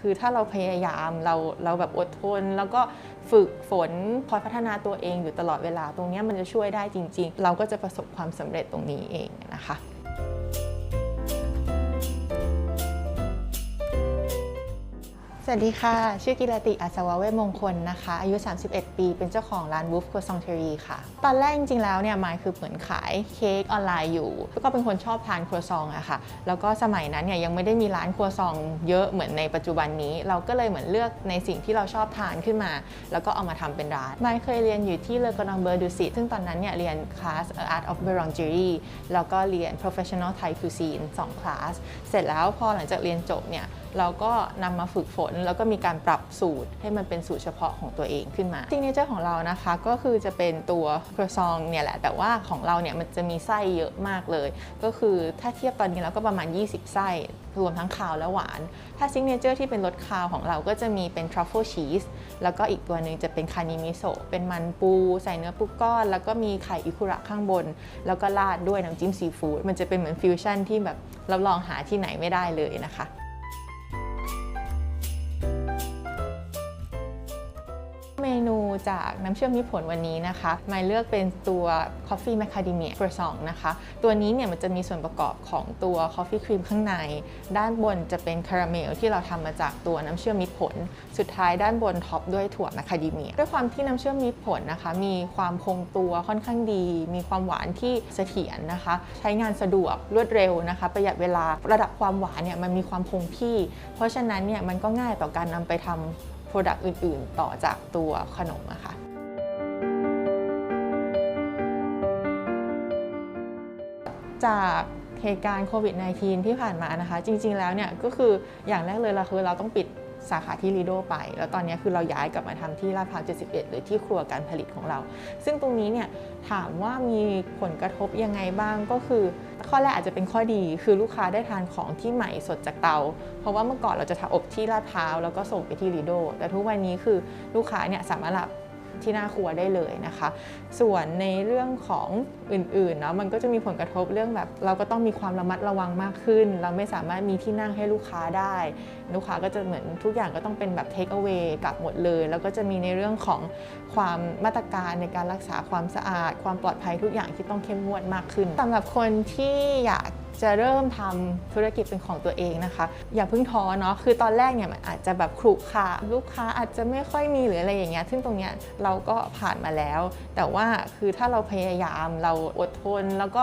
คือถ้าเราพยายามเราเราแบบอดทน แล้วก็ฝึกฝนคอยพัฒนาตัวเองอยู่ตลอดเวลาตรงนี้มันจะช่วยได้จริง ๆ เราก็จะประสบความสำเร็จตรงนี้เองนะคะ วัสดีค่ะ ชื่อกิรติอัศวเวมงคลนะคะ อายุ 31 ปี เป็นเจ้าของร้าน Wolf Croissant e r y ค่ะ ตอนแรกจริงๆ แล้วเนี่ยมายคือเหมือนขายเค้กออนไลน์อยู่ แล้วก็เป็นคนชอบทานครัวซองอะค่ะ แล้วก็สมัยนั้นเนี่ยยังไม่ได้มีร้านครัวซองเยอะเหมือนในปัจจุบันนี้ เราก็เลยเหมือนเลือกในสิ่งที่เราชอบทานขึ้นมา แล้วก็เอามาทำเป็นร้านมายเคยเรียนอยู่ที่เลอกอนองเบอร์ดูสิซึ่งตอนนั้นเนี่ยเรียนคลาส Art of Boulangerie แล้วก็เรียน Professional Thai Cuisine 2คลาส เสร็จแล้วพอหลังจากเรียนจบเนี่ยเราก็นำมาฝึกฝนแล้วก็มีการปรับสูตรให้มันเป็นสูตรเฉพาะของตัวเองขึ้นมาซิงเนเจอร์ของเรานะคะก็คือจะเป็นตัวครัวซองเนี่ยแหละ แต่ว่าของเราเนี่ยมันจะมีไส้เยอะมากเลย ก็คือถ้าเทียบตอนนี้แล้วก็ประมาณ 20 ไส้รวมทั้งคาวและหวาน ถ้าซิงเนเจอร์ที่เป็นรสคาวของเราก็จะมีเป็นทรัฟเฟิลชีสแล้วก็อีกตัวหนึ่งจะเป็นคานิมิโซะเป็นมันปู ใส่เนื้อปูก้อน แล้วก็มีไข่อิคุระข้างบน แล้วก็ราดด้วยน้ำจิ้มซีฟู้ดมันจะเป็นเหมือนฟิวชั่นที่แบบรับรองหาที่ไหนไม่ได้เลยนะคะ จากน้ำเชื่อมมิผลวันนี้นะคะมายเลือกเป็นตัว Coffee Macadamia Croissant นะคะ ตัวนี้เนี่ยมันจะมีส่วนประกอบของตัว Coffee Cream ข้างใน ด้านบนจะเป็นคาราเมลที่เราทำมาจากตัวน้ำเชื่อมมิผล สุดท้ายด้านบนท็อปด้วยถั่วแมคคาเดเมีย ด้วยความที่น้ำเชื่อมมิผลนะคะ มีความคงตัวค่อนข้างดี มีความหวานที่เสถียรนะคะ ใช้งานสะดวกรวดเร็วนะคะ ประหยัดเวลาระดับความหวานเนี่ยมันมีความคงที่ เพราะฉะนั้นเนี่ยมันก็ง่ายต่อการนำไปทำ Product อื่น ๆ ต่อจากตัวขนมอะค่ะจากเหตุการณ์โควิด -19 ที่ผ่านมานะคะ จริง ๆ แล้วเนี่ยก็คืออย่างแรกเลยเราคือเราต้องปิด สาขาที่ลีโดไป แล้วตอนนี้คือเราย้ายกลับมาทำที่ลาดพร้าว71 หรือที่ครัวการผลิตของเรา ซึ่งตรงนี้เนี่ยถามว่ามีผลกระทบยังไงบ้างก็คือ ข้อแรกอาจจะเป็นข้อดีคือลูกค้าได้ทานของที่ใหม่สดจากเตา เพราะว่าเมื่อก่อนเราจะทำอบที่ลาดพร้าวแล้วก็ส่งไปที่ลีโดแต่ทุกวันนี้คือลูกค้าเนี่ยสามารถรับ ที่หน้าครัวได้เลยนะคะ ส่วนในเรื่องของอื่นๆเนาะมันก็จะมีผลกระทบเรื่องแบบ เราก็ต้องมีความระมัดระวังมากขึ้น เราไม่สามารถมีที่นั่งให้ลูกค้าได้ ลูกค้าก็จะเหมือนทุกอย่างก็ต้องเป็นแบบ take away กลับหมดเลย แล้วก็จะมีในเรื่องของความมาตรการในการรักษาความสะอาด ความปลอดภัยทุกอย่างที่ต้องเข้มงวดมากขึ้นสำหรับคนที่อยาก จะเริ่มทำธุรกิจเป็นของตัวเองนะคะ อย่าเพิ่งท้อเนาะคือตอนแรกเนี่ยมันอาจจะแบบครุขระลูกค้าอาจจะไม่ค่อยมีหรืออะไรอย่างเงี้ยซึ่งตรงเนี้ยเราก็ผ่านมาแล้ว แต่ว่าคือถ้าเราพยายามเราอดทนแล้วก็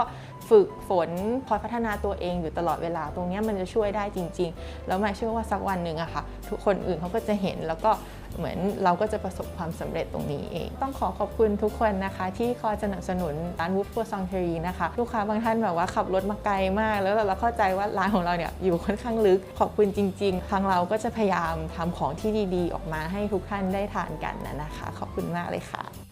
ฝึกฝนคอยพัฒนาตัวเองอยู่ตลอดเวลา ตรงนี้มันจะช่วยได้จริง ๆ แล้วมาเชื่อว่าสักวันหนึ่งอะค่ะ ทุกคนอื่นเขาก็จะเห็นแล้วก็เหมือนเราก็จะประสบความสำเร็จตรงนี้เอง ต้องขอขอบคุณทุกคนนะคะ ที่คอยสนับสนุนร้านวูฟ f ัวซองเทอรีนะคะลูกค้าบางท่านแบบว่าขับรถมาไกลมาก แล้วเราเข้าใจว่าร้านของเราเนี่ยอยู่ค่อนข้างลึกขอบคุณจริง ๆ ทางเราก็จะพยายามทำของที่ดีๆ ออกมาให้ทุกท่านได้ทานกันนะคะ ขอบคุณมากเลยค่ะ